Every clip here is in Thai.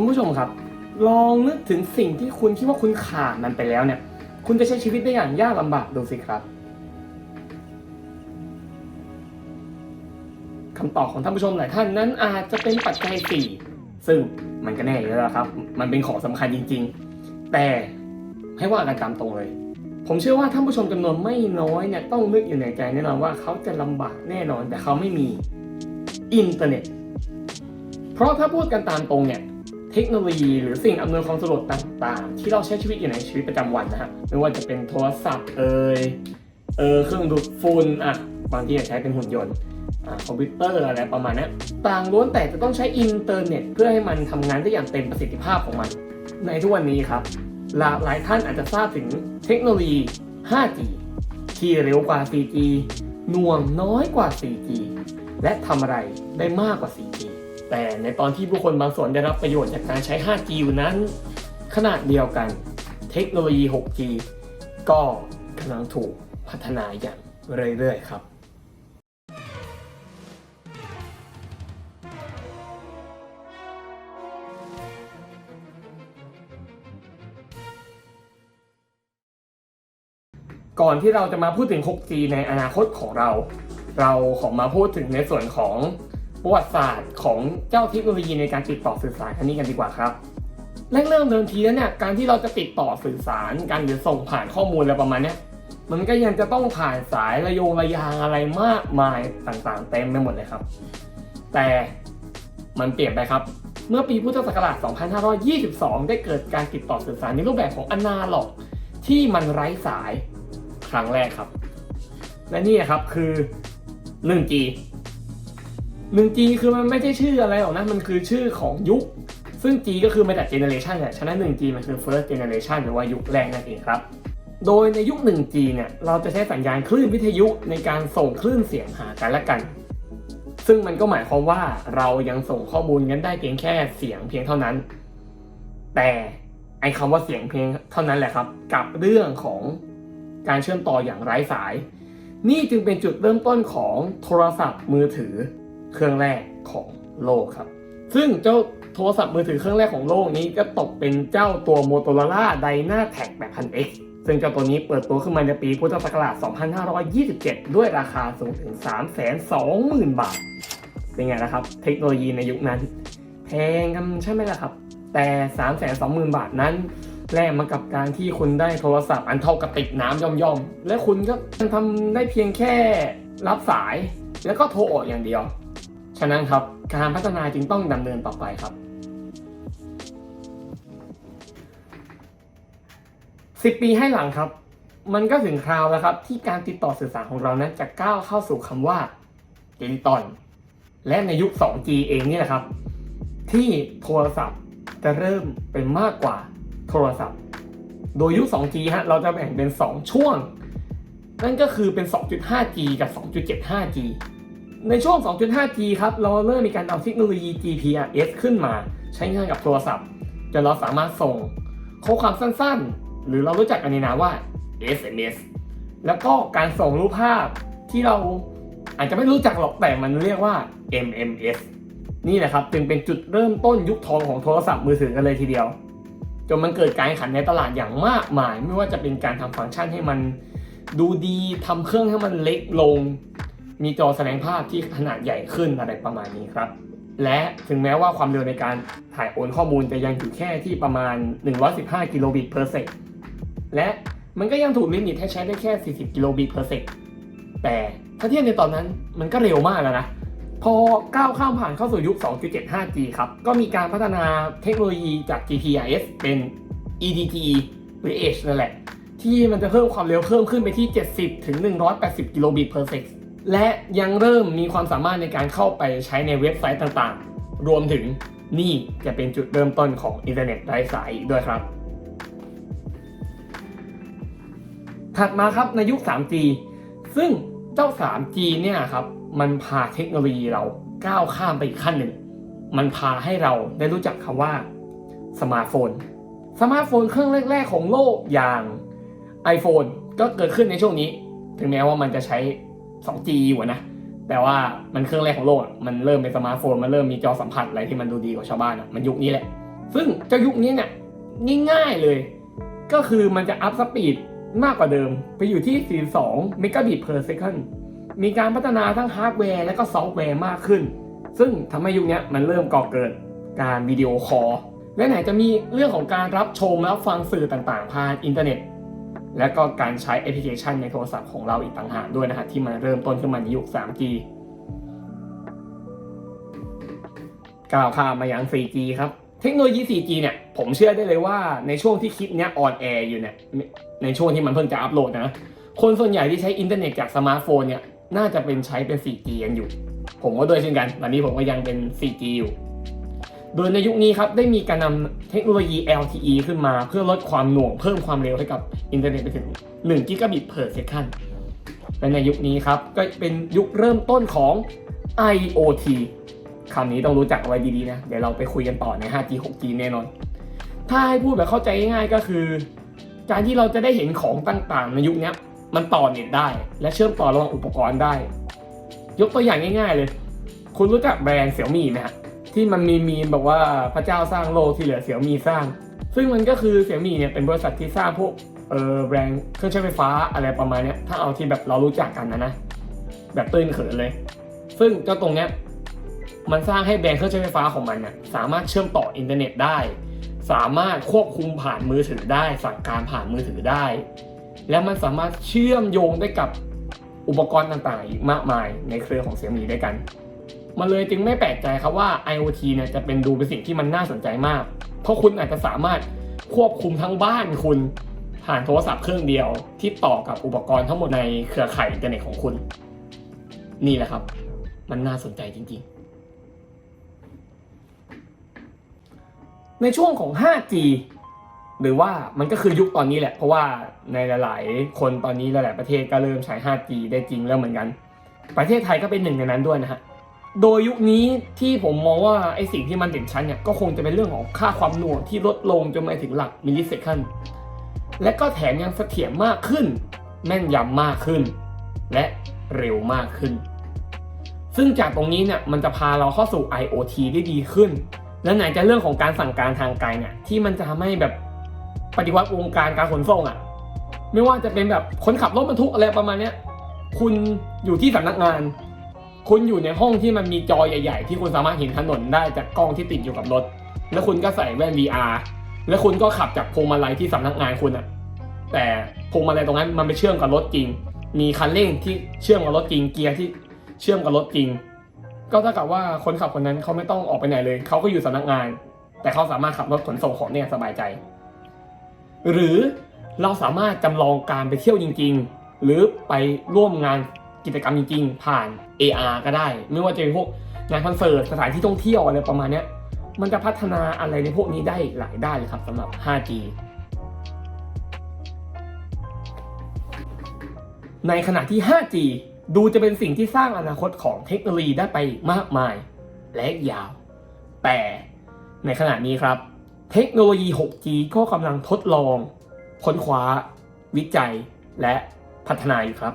คุณผู้ชมครับ ลองนึกถึงสิ่งที่คุณคิดว่าคุณขาดมันไปแล้วเนี่ย คุณจะใช้ชีวิตได้อย่างยากลำบากดูสิครับคำตอบของท่านผู้ชมหลายท่านนั้นอาจจะเป็นปัจจัยสี่ซึ่งมันก็แน่อยู่แล้วครับ มันเป็นของสำคัญจริง ๆ แต่ให้ว่ากันตามตรงเลย ผมเชื่อว่าท่านผู้ชมจำนวนไม่น้อยเนี่ยต้องนึกอยู่ในใจแน่นอนว่าเขาจะลำบากแน่นอนแต่เขาไม่มีอินเทอร์เน็ต เพราะถ้าพูดกันตามตรงเนี่ย เทคโนโลยีหรือสิ่งอำนวยความสะดวกต่างๆ ที่เราใช้ชีวิตอยู่ในชีวิตประจำวันนะฮะไม่ว่าจะเป็นโทรศัพท์เอ่ยเออเครื่องดูดฝุ่นอะบางที่จะใช้เป็นหุ่นยนต์อ่าคอมพิวเตอร์อะไรประมาณนี้ต่างล้วนแต่จะต้องใช้อินเทอร์เน็ต เพื่อให้มันทำงานได้อย่างเต็มประสิทธิภาพของมัน ในทุกวันนี้ครับ หลากหลายท่านอาจจะทราบถึงเทคโนโลยี 5G ที่เร็วกว่า 4G หน่วงน้อยกว่า 4G และทำอะไรได้มากกว่า 4G แต่ในตอนที่ผู้คนบางส่วนได้รับประโยชน์จากการใช้ 5G อยู่นั้น ขนาดเดียวกัน เทคโนโลยี 6G ก็กำลังถูกพัฒนาอย่างเรื่อยๆครับก่อนที่เราจะมาพูดถึง 6G ในอนาคตของเรา เราขอมาพูดถึงในส่วนของ ประวัติศาสตร์ของเจ้าเทคโนโลยีในการติดต่อสื่อสารอันนี้กันดีกว่าครับแรกเริ่มเดิมทีแล้วเนี่ยการที่เราจะติดต่อสื่อสารกันหรือส่งผ่านข้อมูลอะไรประมาณนี้มันก็ยังจะต้องผ่านสายระโยงระยางอะไรมากมายต่างๆ เต็มไปหมดเลยครับ แต่มันเปลี่ยนไปครับ เมื่อปีพุทธศักราช 2522 ได้เกิดการติดต่อสื่อสารในรูปแบบของอนาล็อก ที่มันไร้สายครั้งแรกครับ และนี่ครับคือ 1G 1G คือมันไม่ใช่ชื่ออะไรหรอกนะ มันคือชื่อของยุค ซึ่ง G ก็คือมาจาก generation เนี่ยฉะนั้น 1G มันคือ first generation หรือว่ายุคแรกนั่นเองครับ โดยในยุค 1G เนี่ยเราจะใช้สัญญาณคลื่นวิทยุในการส่งคลื่นเสียงหากันและกัน ซึ่งมันก็หมายความว่าเรายังส่งข้อมูลกันได้เพียงแค่เสียงเพียงเท่านั้น แต่ไอ้คำว่าเสียงเพียงเท่านั้นแหละครับ กับเรื่องของการเชื่อมต่ออย่างไร้สาย นี่จึงเป็นจุดเริ่มต้นของโทรศัพท์มือถือ เครื่องแรกของโลกครับ ซึ่งเจ้าโทรศัพท์มือถือเครื่องแรกของโลกนี้ก็ตกเป็นเจ้าตัว Motorola Dynatec 8,000X ซึ่งเจ้าตัวนี้เปิดตัวขึ้นมาในปีพุทธศักราช 2527 ด้วยราคาสูงถึง 320,000 บาท เป็นไงนะครับ เทคโนโลยีในยุคนั้น แพงกันใช่ไหมล่ะครับ แต่ 320,000 บาทนั้นแลกมากับการที่คุณได้โทรศัพท์อันเท่ากับติดน้ำย่อมๆ และคุณก็ทำได้เพียงแค่รับสาย แล้วก็โทรออกอย่างเดียว ฉะนั้นครับการพัฒนาจึงต้องดำเนินต่อไปครับ10ปีให้หลังครับ มันก็ถึงคราวแล้วครับ ที่การติดต่อสื่อสารของเรานั้นจะก้าวเข้าสู่คำว่าดิจิตอลและในยุค 2G เองนี่แหละครับ ที่โทรศัพท์จะเริ่มเป็นมากกว่าโทรศัพท์ โดยยุค 2G ฮะเราจะแบ่งเป็น 2 ช่วง นั่นก็คือเป็น 2.5G กับ 2.75G ในช่วง 2.5G ครับ เราเริ่มมีการเอาเทคโนโลยี GPRS ขึ้นมา ใช้งานกับโทรศัพท์จนเราสามารถส่งข้อความสั้นๆ หรือเรารู้จักกันในนามว่า SMS แล้วก็การส่งรูปภาพที่เราอาจจะไม่รู้จักหรอกแต่มันเรียกว่า MMS นี่แหละครับจึงเป็นจุดเริ่มต้นยุคทองของโทรศัพท์มือถือกันเลยทีเดียว จนมันเกิดการขันในตลาดอย่างมากมาย ไม่ว่าจะเป็นการทำฟังก์ชันให้มันดูดีทำเครื่องให้มันเล็กลง มีจอแสดงภาพที่ขนาดใหญ่ขึ้นอะไรประมาณนี้ครับ และถึงแม้ว่าความเร็วในการถ่ายโอนข้อมูลจะยังอยู่แค่ที่ประมาณ 115 กิโลบิต per sec และมันก็ยังถูกลิมิตให้ใช้ได้แค่ 40 กิโลบิต per sec แต่ถ้าเทียบในตอนนั้นมันก็เร็วมากแล้วนะ พอก้าวข้ามผ่านเข้าสู่ยุค 2.75G ครับ ก็มีการพัฒนาเทคโนโลยีจาก GPRS เป็น EDTE หรือ Edge นั่นแหละ ที่มันจะเพิ่มความเร็วเพิ่มขึ้นไปที่ 70 ถึง 180 กิโลบิต per sec และยังเริ่มมีความสามารถในการเข้าไปใช้ในเว็บไซต์ต่างๆ รวมถึงนี่จะเป็นจุดเริ่มต้นของอินเทอร์เน็ตไร้สายด้วยครับ ถัดมาครับในยุค 3G ซึ่งเจ้า 3G เนี่ยครับมันพาเทคโนโลยีเราก้าวข้ามไปอีกขั้นหนึ่ง มันพาให้เราได้รู้จักคำว่าสมาร์ทโฟน สมาร์ทโฟนเครื่องแรก ๆ ของโลกอย่าง iPhone ก็เกิดขึ้นในช่วงนี้ ถึงแม้ว่ามันจะใช้ 2G อยู่นะ แต่ว่ามันเครื่องแรกของโลกมันเริ่มเป็นสมาร์ทโฟน มันเริ่มมีจอสัมผัสอะไรที่มันดูดีกว่าชาวบ้านอะมันยุคนี้แหละ ซึ่งเจ้ายุคนี้เนี่ยง่ายๆเลย ก็คือมันจะอัพสปีดมากกว่าเดิม ไปอยู่ที่ 42 megabit per second มีการพัฒนาทั้งฮาร์ดแวร์และก็ซอฟต์แวร์มากขึ้น ซึ่งทำให้ยุคนี้มันเริ่มก่อเกิดการวิดีโอคอลและไหนจะมีเรื่องของการรับชมและฟังสื่อต่างๆผ่านอินเทอร์เน็ต และก็การใช้แอปพลิเคชันในโทรศัพท์ของเราอีกต่างหากด้วยนะฮะที่มันเริ่มต้นขึ้นมาในยุค 3G ก้าวข้ามมายัง 4G ครับ เทคโนโลยี 4G เนี่ย ผมเชื่อได้เลยว่าในช่วงที่คลิปเนี้ยออนแอร์อยู่เนี่ย ในช่วงที่มันเพิ่งจะอัปโหลดนะ คนส่วนใหญ่ที่ใช้อินเทอร์เน็ตจากสมาร์ทโฟนเนี่ย น่าจะเป็นใช้เป็น 4G กันอยู่ ผมก็ด้วยเช่นกัน ตอนนี้ผมก็ยังเป็น 4G อยู่ โดยในยุคนี้ครับได้มีการนำเทคโนโลยี LTE ขึ้นมา เพื่อลดความหน่วงเพิ่มความเร็วให้กับอินเทอร์เน็ตไปถึง1 Gigabit per second และในยุคนี้ครับก็เป็นยุคเริ่มต้นของ IoT คำนี้ต้องรู้จักเอาไว้ดีๆนะ เดี๋ยวเราไปคุยกันต่อใน 5G 6G แน่นอน ถ้าให้พูดแบบเข้าใจง่ายๆก็คือ การที่เราจะได้เห็นของต่างๆ ในยุคนี้มันต่อเน็ตได้ และเชื่อมต่อระหว่างอุปกรณ์ได้ ยกตัวอย่างง่าย ๆ เลย คุณรู้จักแบรนด์เสี่ยวมี่ไหมฮะ ที่มันมีมีมบอกว่าพระเจ้าสร้างโลกที่เหลือเสี่ยวมีสร้าง ซึ่งมันก็คือเสี่ยวมีเนี่ยเป็นบริษัทที่สร้างพวกเออแบรนด์เครื่องใช้ไฟฟ้าอะไรประมาณนี้ถ้าเอาที่แบบเรารู้จักกันนะนะแบบตื้นเขินเลย ซึ่งเจ้าตรงเนี้ยมันสร้างให้แบรนด์เครื่องใช้ไฟฟ้าของมันเนี่ยสามารถเชื่อมต่ออินเทอร์เน็ตได้ สามารถควบคุมผ่านมือถือได้ สั่งการผ่านมือถือได้ และมันสามารถเชื่อมโยงได้กับอุปกรณ์ต่างๆ อีกมากมายในเครือของเสี่ยมีด้วยกัน มันเลยจึงไม่แปลกใจครับว่า IoT เนี่ยจะเป็นดูเป็นสิ่งที่มันน่าสนใจมาก เพราะคุณอาจจะสามารถควบคุมทั้งบ้านคุณผ่านโทรศัพท์เครื่องเดียวที่ต่อกับอุปกรณ์ทั้งหมดในเครือข่ายอินเทอร์เน็ตของคุณ นี่แหละครับ มันน่าสนใจจริงๆ ในช่วงของ 5G หรือว่ามันก็คือยุคตอนนี้แหละ เพราะว่าในหลายๆ คนตอนนี้หลายๆประเทศก็เริ่มใช้ 5G ได้จริงแล้วเหมือนกัน ประเทศไทยก็เป็นหนึ่งในนั้นด้วยนะฮะ โดยยุคนี้ที่ผมมองว่าไอสิ่งที่มันเด่นชัดเนี่ยก็คงจะเป็นเรื่องของค่าความหน่วงที่ลดลงจนมาถึงหลักมิลลิเซคันและก็แถมยังเสถียรมากขึ้น แม่นยำมากขึ้น และเร็วมากขึ้น ซึ่งจากตรงนี้เนี่ยมันจะพาเราเข้าสู่ IoT ได้ดีขึ้น และไหนจะเรื่องของการสั่งการทางไกลเนี่ยที่มันจะทำให้แบบปฏิวัติวงการการขนส่งอะ่ะ ไม่ว่าจะเป็นแบบคนขับรถบรรทุกอะไรประมาณเนี้ยคุณอยู่ที่สำนักงาน คุณอยู่ในห้องที่มันมีจอใหญ่ ๆ ที่คุณสามารถเห็นถนนได้จากกล้องที่ติดอยู่กับรถ แล้วคุณก็ใส่แว่น VR แล้วคุณก็ขับจากพวงมาลัยที่สำนักงานคุณอะแต่พวงมาลัยตรงนั้นมันไปเชื่อมกับรถจริง มีคันเร่งที่เชื่อมกับรถจริง เกียร์ที่เชื่อมกับรถจริง ก็เท่ากับว่าคนขับคนนั้นเขาไม่ต้องออกไปไหนเลย เขาก็อยู่สำนักงาน แต่เขาสามารถขับรถขนส่งของเนี่ยสบายใจ หรือเราสามารถจำลองการไปเที่ยวจริง ๆ หรือไปร่วมงาน กิจกรรมจริงๆ ผ่าน AR ก็ได้ ไม่ว่าจะเป็นพวกงานคอนเสิร์ตสถานที่ท่องเที่ยวอะไรประมาณนี้มันจะพัฒนาอะไรในพวกนี้ได้หลายด้านเลยครับสำหรับ 5G ในขณะที่ 5G ดูจะเป็นสิ่งที่สร้างอนาคตของเทคโนโลยีได้ไปมากมายและยาว แต่ในขณะนี้ครับ เทคโนโลยี 6G ก็กำลังทดลอง ค้นคว้า วิจัยและพัฒนาอยู่ครับ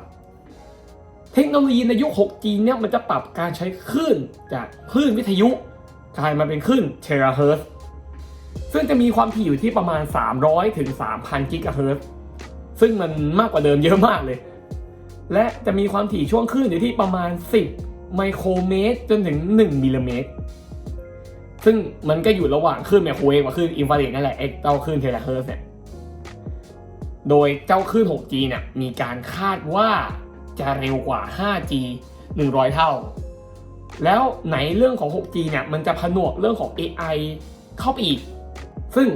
เทคโนโลยีในยุค 6G เนี่ยมันจะปรับการใช้คลื่นจากคลื่นวิทยุกลายมาเป็นคลื่นเทราเฮิร์ตซ์ซึ่งจะมีความถี่อยู่ที่ประมาณ 300 ถึง 3,000 กิกะเฮิร์ตซ์ซึ่งมันมากกว่าเดิมเยอะมากเลย และจะมีความถี่ช่วงคลื่นอยู่ที่ประมาณ 10 ไมโครเมตร จนถึง 1 มิลลิเมตร ซึ่งมันก็อยู่ระหว่างคลื่นไมโครเวฟกับคลื่นอินฟราเรดนั่นแหละไอ้เจ้าคลื่นเทราเฮิร์ตซ์เนี่ย โดยเจ้าคลื่น 6G เนี่ยมีการคาดว่า จะเร็วกว่า 5G 100 เท่า แล้วไหนเรื่องของ 6G เนี่ยมันจะผนวกเรื่องของ AI เข้าไปอีก ซึ่ง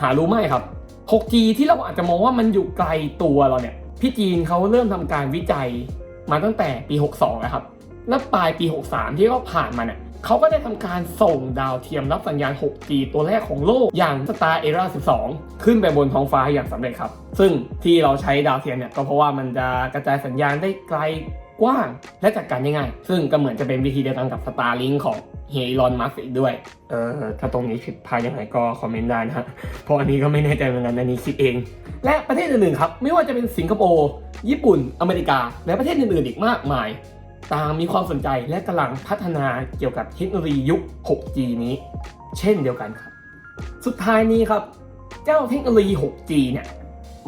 หารู้ไหมครับ 6G ที่เราอาจจะมองว่ามันอยู่ไกลตัวเราเนี่ย พี่จีนเขาเริ่มทำการวิจัยมาตั้งแต่ปี 62 แล้วครับ แล้วปลายปี 63 ที่เขาผ่านมาเนี่ย เขาก็ได้ทำการส่งดาวเทียมรับสัญญาณ 6G ตัวแรกของโลกอย่าง Star Era 12 ขึ้นไปบนท้องฟ้าอย่างสำเร็จครับ ซึ่งที่เราใช้ดาวเทียมเนี่ยก็เพราะว่ามันจะกระจายสัญญาณได้ไกลกว้างและจัดการง่ายๆ ซึ่งก็เหมือนจะเป็นวิธีเดียวกันกับ Starlink ของเฮยลอนมัสอีกด้วย เออ ถ้าตรงนี้ผิดพลาดยังไงก็คอมเมนต์ได้นะฮะ เพราะอันนี้ก็ไม่แน่ใจเหมือนกันอันนี้คิดเอง และประเทศอื่นๆครับ ไม่ว่าจะเป็นสิงคโปร์ ญี่ปุ่น อเมริกา และประเทศอื่นๆอีกมากมาย ต่างมีความสนใจและกำลังพัฒนาเกี่ยวกับเทคโนโลยียุค 6G นี้ เช่นเดียวกันครับ สุดท้ายนี้ครับ เจ้าเทคโนโลยี 6G เนี่ย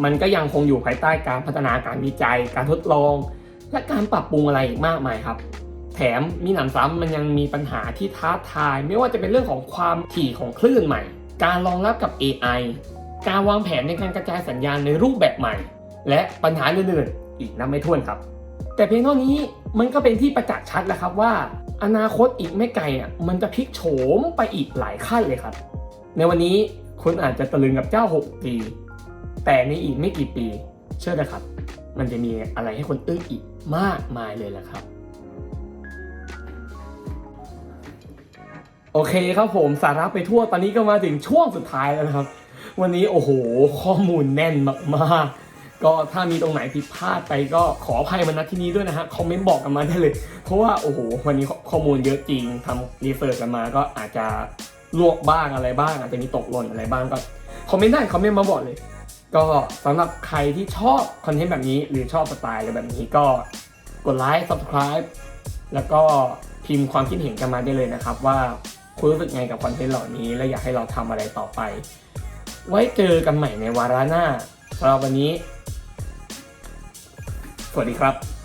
มันก็ยังคงอยู่ภายใต้การพัฒนาการวิจัย การทดลอง และการปรับปรุงอะไรอีกมากมายครับ แถมมีหนำซ้ำมันยังมีปัญหาที่ท้าทาย ไม่ว่าจะเป็นเรื่องของความถี่ของคลื่นใหม่ การรองรับกับ AI การวางแผนในการกระจายสัญญาณในรูปแบบใหม่ และปัญหาอื่นๆอีกนับไม่ถ้วนครับ แต่เพียงเท่านี้มันก็เป็นที่ประจักษ์ชัดแล้วครับว่า อนาคตอีกไม่ไกลอะมันจะพลิกโฉมไปอีกหลายขั้นเลยครับ ในวันนี้คุณอาจจะตะลึงกับเจ้า 6G แต่ในอีกไม่กี่ปี เชื่อนะครับ มันจะมีอะไรให้คนอึ้งอีกมากมายเลยแหละครับ โอเคครับผมสาระไปทั่วตอนนี้ก็มาถึงช่วงสุดท้ายแล้วนะครับ วันนี้โอ้โหข้อมูลแน่นมากๆ ก็ถ้ามีตรงไหนผิดพลาดไปก็ขออภัยมาณที่นี้ด้วยนะฮะคอมเมนต์บอกกันมาได้เลย เพราะว่าโอ้โหวันนี้ข้อมูลเยอะจริงทำรีเสิร์ชกันมาก็อาจจะลวกบ้างอะไรบ้าง อาจจะมีตกหล่นอะไรบ้างก็คอมเมนต์ได้คอมเมนต์มาบอกเลย ก็สำหรับใครที่ชอบคอนเทนต์แบบนี้หรือชอบสไตล์อะไรแบบนี้ก็กดไลค์ subscribe แล้วก็พิมพ์ความคิดเห็นกันมาได้เลยนะครับ ว่าคุณรู้สึกไงกับคอนเทนต์เหล่านี้ และอยากให้เราทำอะไรต่อไป ไว้เจอกันใหม่ในวาระหน้าสำหรับวันนี้ วัสดีครับ